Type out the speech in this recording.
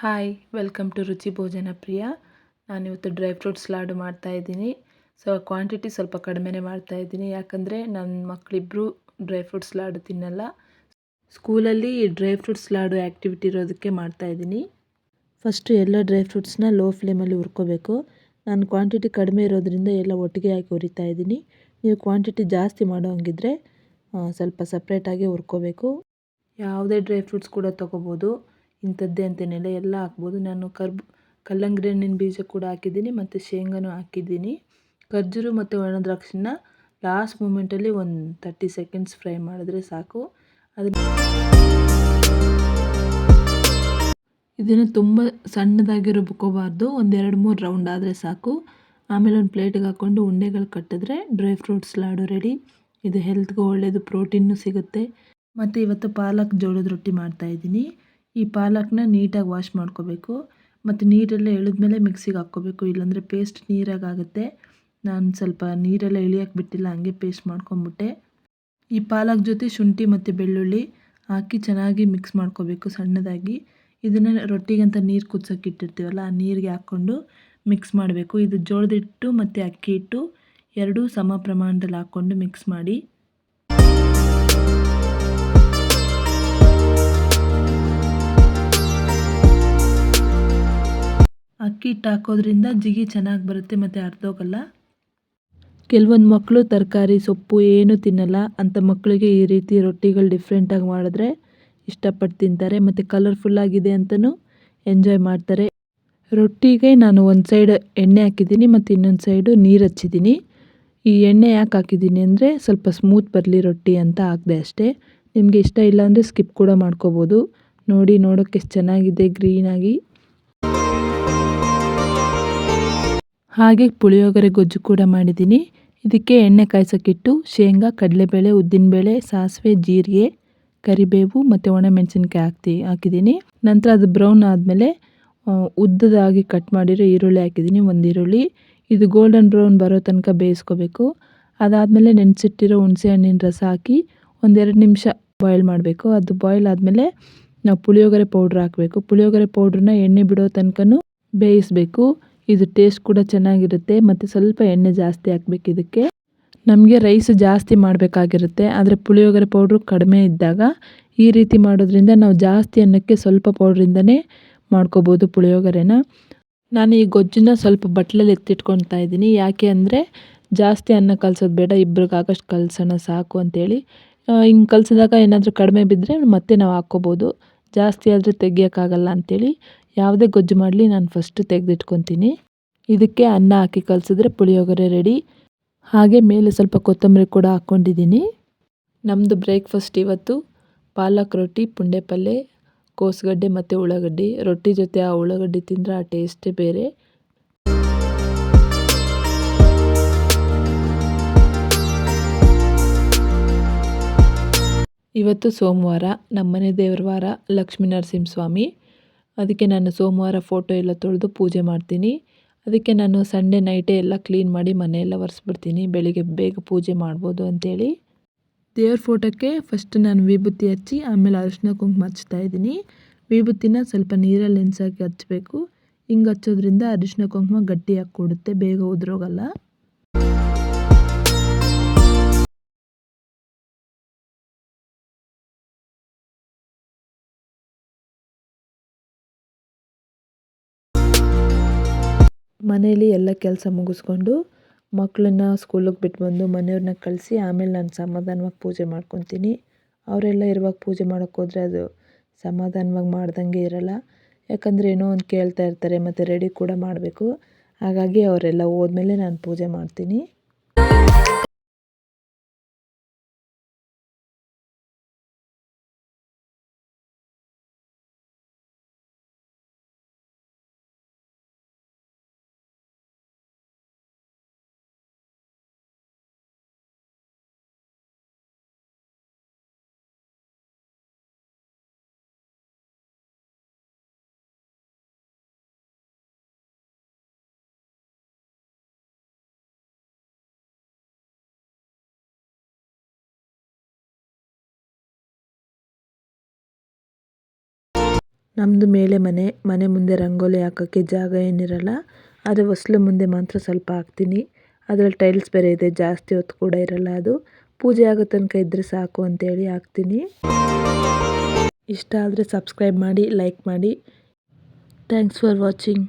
Hi welcome to ರುಚಿ ಭೋಜನ ಪ್ರಿಯ ನಾನು ಇವತ್ತು ಡ್ರೈ ಫ್ರೂಟ್ಸ್ ಲಾಡು ಮಾಡ್ತಾಯಿದ್ದೀನಿ ಸೊ ಕ್ವಾಂಟಿಟಿ ಸ್ವಲ್ಪ ಕಡಿಮೆನೇ ಮಾಡ್ತಾಯಿದ್ದೀನಿ ಯಾಕಂದರೆ ನನ್ನ ಮಕ್ಕಳಿಬ್ಬರು ಡ್ರೈ ಫ್ರೂಟ್ಸ್ ಲಾಡು ತಿನ್ನಲ್ಲ. ಸ್ಕೂಲಲ್ಲಿ ಡ್ರೈ ಫ್ರೂಟ್ಸ್ ಲಾಡು ಆ್ಯಕ್ಟಿವಿಟಿ ಇರೋದಕ್ಕೆ ಮಾಡ್ತಾ ಇದ್ದೀನಿ. ಫಸ್ಟು ಎಲ್ಲ ಡ್ರೈ ಫ್ರೂಟ್ಸ್ನ ಲೋ ಫ್ಲೇಮಲ್ಲಿ ಹುರ್ಕೋಬೇಕು. ನಾನು ಕ್ವಾಂಟಿಟಿ ಕಡಿಮೆ ಇರೋದ್ರಿಂದ ಎಲ್ಲ ಒಟ್ಟಿಗೆ ಹಾಕಿ ಹುರಿತಾ ಇದ್ದೀನಿ. ನೀವು ಕ್ವಾಂಟಿಟಿ ಜಾಸ್ತಿ ಮಾಡೋ ಹಂಗಿದ್ರೆ ಸ್ವಲ್ಪ ಸಪ್ರೇಟಾಗಿ ಹುರ್ಕೋಬೇಕು. ಯಾವುದೇ ಡ್ರೈ ಫ್ರೂಟ್ಸ್ ಕೂಡ ತೊಗೋಬೋದು. ಇಂಥದ್ದೇ ಅಂತೇನಿಲ್ಲ ಎಲ್ಲ ಹಾಕ್ಬೋದು. ನಾನು ಕರ್ಬ್ ಕಲ್ಲಂಗಡಿ ಹಣ್ಣಿನ ಬೀಜ ಕೂಡ ಹಾಕಿದ್ದೀನಿ ಮತ್ತು ಶೇಂಗಾನು ಹಾಕಿದ್ದೀನಿ. ಖರ್ಜೂರು ಮತ್ತು ಒಣ ದ್ರಾಕ್ಷಿನ ಲಾಸ್ಟ್ ಮೂಮೆಂಟಲ್ಲಿ ಒಂದು ತರ್ಟಿ ಸೆಕೆಂಡ್ಸ್ ಫ್ರೈ ಮಾಡಿದ್ರೆ ಸಾಕು. ಅದನ್ನು ಇದನ್ನು ತುಂಬ ಸಣ್ಣದಾಗಿ ರುಬ್ಕೋಬಾರ್ದು. ಒಂದೆರಡು ಮೂರು ರೌಂಡ್ ಆದರೆ ಸಾಕು. ಆಮೇಲೆ ಒಂದು ಪ್ಲೇಟಿಗೆ ಹಾಕ್ಕೊಂಡು ಉಂಡೆಗಳು ಕಟ್ಟಿದ್ರೆ ಡ್ರೈ ಫ್ರೂಟ್ಸ್ ಲಾಡು ರೆಡಿ ಇದು ಹೆಲ್ತ್ಗೂ ಒಳ್ಳೆಯದು ಪ್ರೋಟೀನು ಸಿಗುತ್ತೆ. ಮತ್ತು ಇವತ್ತು ಪಾಲಕ್ ಜೋಳದ ರೊಟ್ಟಿ ಮಾಡ್ತಾಯಿದ್ದೀನಿ ಈ ಪಾಲಕ್ನ ನೀಟಾಗಿ ವಾಶ್ ಮಾಡ್ಕೋಬೇಕು. ಮತ್ತು ನೀರೆಲ್ಲ ಎಳೆದ್ಮೇಲೆ ಮಿಕ್ಸಿಗೆ ಹಾಕ್ಕೋಬೇಕು. ಇಲ್ಲಾಂದರೆ ಪೇಸ್ಟ್ ನೀರಾಗುತ್ತೆ ನಾನು ಸ್ವಲ್ಪ ನೀರೆಲ್ಲ ಇಳಿಯೋಕ್ಕೆ ಬಿಟ್ಟಿಲ್ಲ, ಹಂಗೆ ಪೇಸ್ಟ್ ಮಾಡ್ಕೊಂಬಿಟ್ಟೆ. ಈ ಪಾಲಕ್ ಜೊತೆ ಶುಂಠಿ ಮತ್ತು ಬೆಳ್ಳುಳ್ಳಿ ಹಾಕಿ ಚೆನ್ನಾಗಿ ಮಿಕ್ಸ್ ಮಾಡ್ಕೋಬೇಕು ಸಣ್ಣದಾಗಿ. ಇದನ್ನು ರೊಟ್ಟಿಗಂತ ನೀರು ಕುದ್ಸೋಕೆ ಇಟ್ಟಿರ್ತೀವಲ್ಲ, ಆ ನೀರಿಗೆ ಹಾಕ್ಕೊಂಡು ಮಿಕ್ಸ್ ಮಾಡಬೇಕು. ಇದು ಜೋಳದಿಟ್ಟು ಮತ್ತು ಅಕ್ಕಿ ಹಿಟ್ಟು ಎರಡೂ ಸಮ ಪ್ರಮಾಣದಲ್ಲಿ ಹಾಕ್ಕೊಂಡು ಮಿಕ್ಸ್ ಮಾಡಿ. ಹಿಟ್ಟು ಹಾಕೋದ್ರಿಂದ ಜಿಗಿ ಚೆನ್ನಾಗಿ ಬರುತ್ತೆ, ಮತ್ತು ಅರ್ಧೋಗಲ್ಲ. ಕೆಲವೊಂದು ಮಕ್ಕಳು ತರಕಾರಿ, ಸೊಪ್ಪು ಏನೂ ತಿನ್ನಲ್ಲ. ಅಂಥ ಮಕ್ಕಳಿಗೆ ಈ ರೀತಿ ರೊಟ್ಟಿಗಳು ಡಿಫ್ರೆಂಟಾಗಿ ಮಾಡಿದ್ರೆ ಇಷ್ಟಪಟ್ಟು ತಿಂತಾರೆ, ಮತ್ತು ಕಲರ್ಫುಲ್ಲಾಗಿದೆ ಅಂತಲೂ ಎಂಜಾಯ್ ಮಾಡ್ತಾರೆ. ರೊಟ್ಟಿಗೆ ನಾನು ಒಂದು ಸೈಡ್ ಎಣ್ಣೆ ಹಾಕಿದ್ದೀನಿ, ಮತ್ತು ಇನ್ನೊಂದು ಸೈಡು ನೀರು ಹಚ್ಚಿದ್ದೀನಿ. ಈ ಎಣ್ಣೆ ಯಾಕೆ ಹಾಕಿದ್ದೀನಿ ಅಂದರೆ ಸ್ವಲ್ಪ ಸ್ಮೂತ್ ಬರಲಿ ರೊಟ್ಟಿ ಅಂತ ಹಾಕಿದೆ ಅಷ್ಟೇ. ನಿಮಗೆ ಇಷ್ಟ ಇಲ್ಲ ಅಂದರೆ ಸ್ಕಿಪ್ ಕೂಡ ಮಾಡ್ಕೋಬೋದು. ನೋಡಿ ನೋಡೋಕ್ಕೆ ಎಷ್ಟು ಚೆನ್ನಾಗಿದೆ ಗ್ರೀನಾಗಿ ಹಾಗೆ ಪುಳಿಯೋಗರೆ ಗೊಜ್ಜು ಕೂಡ ಮಾಡಿದ್ದೀನಿ. ಇದಕ್ಕೆ ಎಣ್ಣೆ ಕಾಯಿಸೋಕ್ಕಿಟ್ಟು ಶೇಂಗಾ, ಕಡಲೆಬೇಳೆ, ಉದ್ದಿನಬೇಳೆ, ಸಾಸಿವೆ, ಜೀರಿಗೆ, ಕರಿಬೇವು ಮತ್ತು ಒಣಮೆಣಸಿನ್ಕಾಯಿ ಹಾಕ್ತಿ, ಹಾಕಿದ್ದೀನಿ. ನಂತರ ಅದು ಬ್ರೌನ್ ಆದಮೇಲೆ ಉದ್ದದಾಗಿ ಕಟ್ ಮಾಡಿರೋ ಈರುಳ್ಳಿ ಹಾಕಿದ್ದೀನಿ, ಒಂದು ಈರುಳ್ಳಿ. ಇದು ಗೋಲ್ಡನ್ ಬ್ರೌನ್ ಬರೋ ತನಕ ಬೇಯಿಸ್ಕೋಬೇಕು. ಅದಾದಮೇಲೆ ನೆನೆಸಿಟ್ಟಿರೋ ಹಣ್ಣಿನ ರಸ ಹಾಕಿ ಒಂದೆರಡು ನಿಮಿಷ ಬಾಯ್ಲ್ ಮಾಡಬೇಕು. ಅದು ಬಾಯ್ಲ್ ಆದಮೇಲೆ ನಾವು ಪುಳಿಯೋಗರೆ ಪೌಡ್ರ್ ಹಾಕಬೇಕು. ಪುಳಿಯೋಗರೆ ಪೌಡ್ರನ್ನ ಎಣ್ಣೆ ಬಿಡೋ ತನಕ ಬೇಯಿಸಬೇಕು. ಇದು ಟೇಸ್ಟ್ ಕೂಡ ಚೆನ್ನಾಗಿರುತ್ತೆ, ಮತ್ತು ಸ್ವಲ್ಪ ಎಣ್ಣೆ ಜಾಸ್ತಿ ಹಾಕ್ಬೇಕು ಇದಕ್ಕೆ. ನಮಗೆ ರೈಸ್ ಜಾಸ್ತಿ ಮಾಡಬೇಕಾಗಿರುತ್ತೆ, ಆದರೆ ಪುಳಿಯೋಗರೆ ಪೌಡ್ರು ಕಡಿಮೆ ಇದ್ದಾಗ ಈ ರೀತಿ ಮಾಡೋದ್ರಿಂದ ನಾವು ಜಾಸ್ತಿ ಅನ್ನಕ್ಕೆ ಸ್ವಲ್ಪ ಪೌಡ್ರಿಂದನೇ ಮಾಡ್ಕೋಬೋದು ಪುಳಿಯೋಗರೆನ. ನಾನು ಈ ಗೊಜ್ಜನ್ನ ಸ್ವಲ್ಪ ಬಟ್ಲಲ್ಲಿ ಎತ್ತಿಟ್ಕೊಳ್ತಾ ಇದ್ದೀನಿ, ಯಾಕೆ ಅಂದರೆ ಜಾಸ್ತಿ ಅನ್ನ ಕಲ್ಸೋದು ಬೇಡ ಇಬ್ರಿಗಾಗಷ್ಟು ಕಲ್ಸೋಣ ಸಾಕು ಅಂತೇಳಿ. ಹಿಂಗೆ ಕಲಸಿದಾಗ ಏನಾದರೂ ಕಡಿಮೆ ಬಿದ್ದರೆ ಮತ್ತೆ ನಾವು ಹಾಕ್ಕೋಬೋದು, ಜಾಸ್ತಿ ಆದರೆ ತೆಗಿಯೋಕ್ಕಾಗಲ್ಲ ಅಂಥೇಳಿ ಯಾವುದೇ ಗೊಜ್ಜು ಮಾಡಲಿ ನಾನು ಫಸ್ಟ್ ತೆಗೆದಿಟ್ಕೊತೀನಿ. ಇದಕ್ಕೆ ಅನ್ನ ಹಾಕಿ ಕಲಸಿದ್ರೆ ಪುಳಿಯೋಗರೆ ರೆಡಿ ಹಾಗೆ ಮೇಲೆ ಸ್ವಲ್ಪ ಕೊತ್ತಂಬರಿ ಕೂಡ ಹಾಕ್ಕೊಂಡಿದ್ದೀನಿ ನಮ್ಮದು ಬ್ರೇಕ್ಫಾಸ್ಟ್ ಇವತ್ತು ಪಾಲಕ್ ರೊಟ್ಟಿ, ಪುಂಡೆ ಪಲ್ಯ ಕೋಸುಗಡ್ಡೆ ಮತ್ತು ಉಳ್ಳಾಗಡ್ಡಿ. ರೊಟ್ಟಿ ಜೊತೆ ಆ ಉಳ್ಳಾಗಡ್ಡಿ ತಿಂದರೆ ಆ ಟೇಸ್ಟೇ ಬೇರೆ. ಇವತ್ತು ಸೋಮವಾರ, ನಮ್ಮನೆ ದೇವ್ರ ವಾರ, ಲಕ್ಷ್ಮೀ ನರಸಿಂಹಸ್ವಾಮಿ. ಅದಕ್ಕೆ ನಾನು ಸೋಮವಾರ ಫೋಟೋ ಎಲ್ಲ ತೊಳೆದು ಪೂಜೆ ಮಾಡ್ತೀನಿ. ಅದಕ್ಕೆ ನಾನು ಸಂಡೇ ನೈಟೇ ಎಲ್ಲ ಕ್ಲೀನ್ ಮಾಡಿ ಮನೆಯೆಲ್ಲ ಒರೆಸ್ಬಿಡ್ತೀನಿ. ಬೆಳಿಗ್ಗೆ ಬೇಗ ಪೂಜೆ ಮಾಡ್ಬೋದು ಅಂಥೇಳಿ ದೇವ್ರ ಫೋಟೋಕ್ಕೆ ಫಸ್ಟ್ ನಾನು ವಿಭೂತಿ ಹಚ್ಚಿ, ಆಮೇಲೆ ಅರಿಶಿನ ಕುಂಕುಮ ಹಚ್ತಾ ಇದ್ದೀನಿ. ವಿಭೂತಿನ ಸ್ವಲ್ಪ ನೀರಲ್ಲಿ ನೆನೆಸಾಕಿ ಹಚ್ಚಬೇಕು. ಹಿಂಗೆ ಹಚ್ಚೋದ್ರಿಂದ ಅರಿಶಿನ ಕುಂಕುಮ ಗಟ್ಟಿಯಾಗಿ ಕೊಡುತ್ತೆ, ಬೇಗ ಉದುರೋಗಲ್ಲ. ಮನೇಲಿ ಎಲ್ಲ ಕೆಲಸ ಮುಗಿಸ್ಕೊಂಡು ಮಕ್ಕಳನ್ನ ಸ್ಕೂಲಿಗೆ ಬಿಟ್ಟು ಬಂದು ಮನೆಯವ್ರನ್ನ ಕಳಿಸಿ ಆಮೇಲೆ ನಾನು ಸಮಾಧಾನವಾಗಿ ಪೂಜೆ ಮಾಡ್ಕೊತೀನಿ. ಅವರೆಲ್ಲ ಇರುವಾಗ ಪೂಜೆ ಮಾಡೋಕ್ಕೋದ್ರೆ ಅದು ಸಮಾಧಾನವಾಗಿ ಮಾಡ್ದಂಗೆ ಇರಲ್ಲ. ಯಾಕಂದರೆ ಏನೋ ಒಂದು ಕೇಳ್ತಾ ಇರ್ತಾರೆ, ಮತ್ತು ರೆಡಿ ಕೂಡ ಮಾಡಬೇಕು. ಹಾಗಾಗಿ ಅವರೆಲ್ಲ ಹೋದ್ಮೇಲೆ ನಾನು ಪೂಜೆ ಮಾಡ್ತೀನಿ. ನಮ್ಮದು ಮೇಲೆ ಮನೆ ಮನೆ ಮುಂದೆ ರಂಗೋಲಿ ಹಾಕೋಕ್ಕೆ ಜಾಗ ಏನಿರಲ್ಲ ಆದರೆ ಹೊಸ್ಲು ಮುಂದೆ ಮಾತ್ರ ಸ್ವಲ್ಪ ಹಾಕ್ತೀನಿ. ಅದರಲ್ಲಿ ಟೈಲ್ಸ್ ಬೇರೆ ಇದೆ, ಜಾಸ್ತಿ ಹೊತ್ತು ಕೂಡ ಇರಲ್ಲ ಅದು. ಪೂಜೆ ಆಗೋ ತನಕ ಇದ್ದರೆ ಸಾಕು ಅಂತೇಳಿ ಹಾಕ್ತೀನಿ. ಇಷ್ಟ ಆದರೆ ಸಬ್ಸ್ಕ್ರೈಬ್ ಮಾಡಿ ಲೈಕ್ ಮಾಡಿ. Thanks for watching